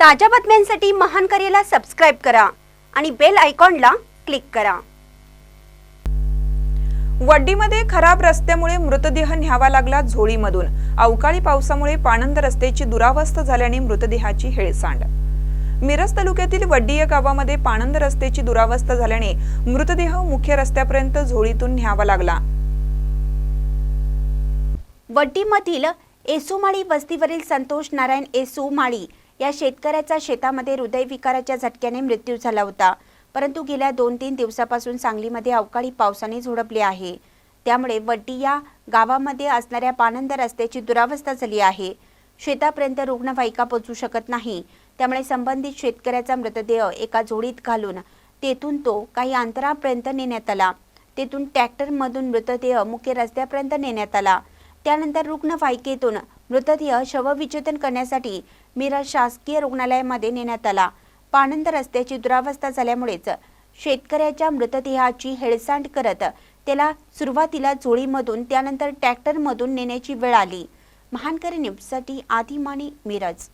ताज्या बातम्यांसाठी महान करेला सबस्क्राईब करा आणि बेल आयकॉनला क्लिक करा. वड्डीमध्ये खराब रस्त्यामुळे मृतदेह न्यावा लागला झोळीमधून. अवकाळी पावसामुळे पाणंद रस्त्याची दुरावस्था झाल्याने मृतदेहाची हेळसांड. मिरज तालुक्यातील वड्डी या गावामध्ये पाणंद रस्त्याची दुरावस्था झाल्याने मृतदेह मुख्य रस्त्यापर्यंत झोळीतून न्यावा लागला. वड्डीमधील एसोमाळी वस्तीवरील संतोष नारायण एसो माळी या शेतकऱ्याचा शेतामध्ये हृदयविकाराच्या झटक्याने मृत्यू झाला होता. परंतु गेल्या दोन तीन दिवसापासून सांगलीमध्ये अवकाळी पावसाने झोडपले आहे. त्यामुळे वड्डी या गावामध्ये असणाऱ्या पानंद रस्त्याची दुरावस्था झाली आहे. शेतापर्यंत रुग्णवाहिका पोचू शकत नाही. त्यामुळे संबंधित शेतकऱ्याचा मृतदेह एका जोडीत घालून तेथून तो काही अंतरापर्यंत नेण्यात आला. तेथून ट्रॅक्टरमधून मृतदेह मुख्य रस्त्यापर्यंत नेण्यात आला. त्यानंतर रुग्णवाहिकेतून मृतदेह शवविच्छेदन करण्यासाठी मिरज शासकीय रुग्णालयामध्ये नेण्यात आला. पाणंद रस्त्याची दुरावस्था झाल्यामुळेच शेतकऱ्याच्या मृतदेहाची हेळसांड करत त्याला सुरुवातीला झोळीमधून त्यानंतर ट्रॅक्टरमधून नेण्याची वेळ आली. महानकरी न्यूजसाठी आदिमानी मिरज.